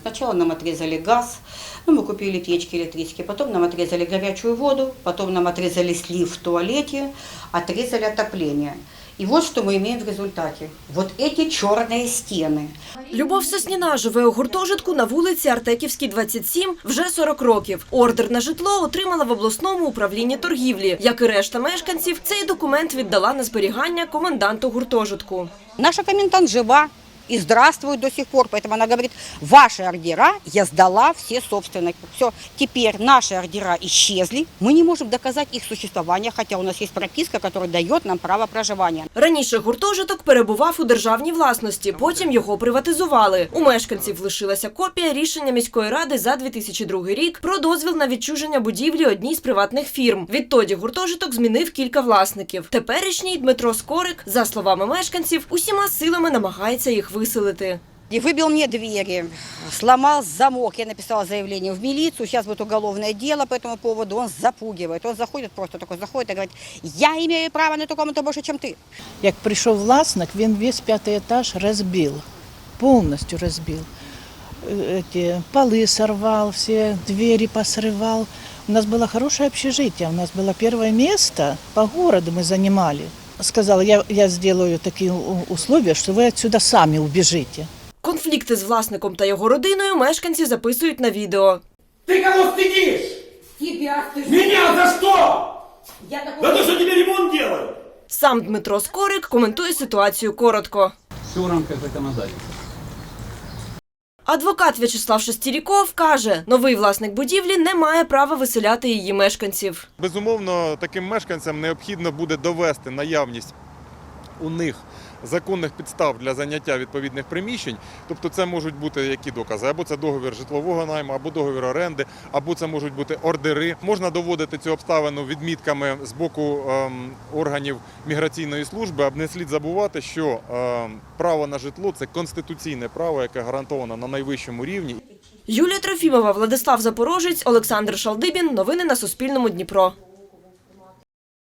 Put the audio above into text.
Сначала нам отрезали газ, ну, мы купили печки электрические, потом нам отрезали горячую воду, потом нам отрезали слив в туалете, отрезали отопление. И вот что мы имеем в результате. Вот эти черные стены. Любов Сосніна живе у гуртожитку на вулиці Артеківській, 27 вже 40 років. Ордер на житло отримала в обласному управлінні торгівлі. Як і решта мешканців, цей документ віддала на зберігання коменданту гуртожитку. Наша комендант жива и здравствует до сих пор, поэтому она говорит, ваши ордера я сдала все собственно. Все, теперь наши ордера исчезли, мы не можем доказать их существование, хотя у нас есть прописка, которая дает нам право проживания. Раніше гуртожиток перебував у державній власності, потім його приватизували. У мешканців лишилася копія рішення міської ради за 2002 рік про дозвіл на відчуження будівлі одній з приватних фірм. Відтоді гуртожиток змінив кілька власників. Теперішній Дмитро Скорик, за словами мешканців, усіма силами намагається їх виселити. И выбил мне двери, сломал замок. Я написала заявление в милицию. Сейчас будет уголовное дело по этому поводу. Он запугивает. Он заходит, просто такой заходит и говорит, я имею право на эту комнату больше, чем ты. Як прийшов власник, він весь п'ятий етаж розбив, повністю розбив. Е, Эти полы сорвал, все двери посрывал. У нас было хорошее общежитие, у нас было первое место по городу мы занимали. Сказал, я, я сделаю такие у- условия, что вы отсюда сами убежите. Конфлікти з власником та його родиною мешканці записують на відео. Ты кого стыдишь? Тебя ты... Меня за что? Я такой... За то, что тебе ремонт делают? Сам Дмитро Скорик коментує ситуацію коротко. Все в рамках законодательства. Адвокат В'ячеслав Шестіріков каже, новий власник будівлі не має права виселяти її мешканців. Безумовно, таким мешканцям необхідно буде довести наявність у них законних підстав для заняття відповідних приміщень. Тобто це можуть бути які докази, або це договір житлового найму, або договір оренди, або це можуть бути ордери. Можна доводити цю обставину відмітками з боку ем, органів міграційної служби. Не слід забувати, що ем, право на житло це конституційне право, яке гарантовано на найвищому рівні. Юлія Трофімова, Владислав Запорожець, Олександр Шалдибін. Новини на Суспільному Дніпро.